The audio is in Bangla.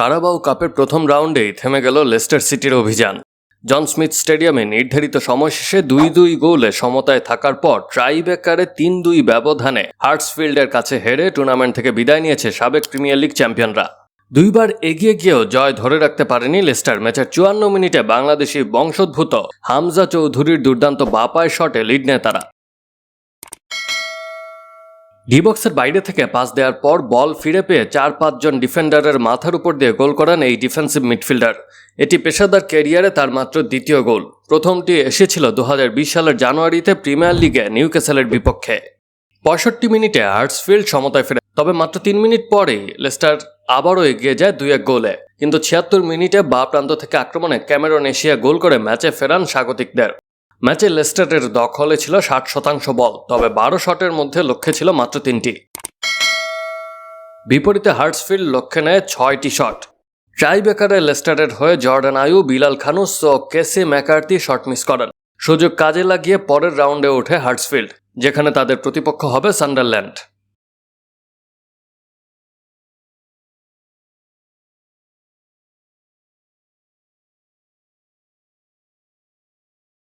কারাবাও কাপের প্রথম রাউন্ডেই থেমে গেল লেস্টার সিটির অভিযান। জন স্মিথ স্টেডিয়ামে নির্ধারিত সময় শেষে দুই দুই গোলে সমতায় থাকার পর ট্রাইবেকারে তিন দুই ব্যবধানে হার্টসফিল্ডের কাছে হেরে টুর্নামেন্ট থেকে বিদায় নিয়েছে সাবেক প্রিমিয়ার লিগ চ্যাম্পিয়নরা। দুইবার এগিয়ে গিয়েও জয় ধরে রাখতে পারেনি লেস্টার। ম্যাচের চুয়ান্ন মিনিটে বাংলাদেশি বংশোদ্ভূত হামজা চৌধুরীর দুর্দান্ত বাপায় শটে লিড নেয় তারা। ডিবক্সের বাইরে থেকে পাস দেওয়ার পর বল ফিরে পেয়ে চার পাঁচজন ডিফেন্ডারের মাথার উপর দিয়ে গোল করেন এই ডিফেন্সিভ মিডফিল্ডার এটি পেশাদার ক্যারিয়ারে তার মাত্র দ্বিতীয় গোল। প্রথমটি এসেছিল দু হাজার বিশ সালের জানুয়ারিতে প্রিমিয়ার লিগে নিউক্যাসেলের বিপক্ষে। পঁয়ষট্টি মিনিটে হার্টসফিল্ড সমতায় ফেরে, তবে মাত্র তিন মিনিট পরেই লেস্টার আবারও এগিয়ে যায় দুই এক গোলে। কিন্তু ছিয়াত্তর মিনিটে বা প্রান্ত থেকে আক্রমণে ক্যামেরন এশিয়া গোল করে ম্যাচে ফেরান স্বাগতিকদের। ম্যাচে লেস্টারের দখলে ছিল ষাট শতাংশ বল, তবে বারো শটের মধ্যে লক্ষ্যে ছিল মাত্র তিনটি। বিপরীতে হার্টসফিল্ড লক্ষ্যে নেয় ছয়টি শট। ট্রাইবেকারে লেস্টারের হয়ে জর্ডান আয়ু, বিলাল খানুস ও কেসি ম্যাকার্তি শট মিস করেন। সুযোগ কাজে লাগিয়ে পরের রাউন্ডে ওঠে হার্টসফিল্ড, যেখানে তাদের প্রতিপক্ষ হবে সান্ডারল্যান্ড।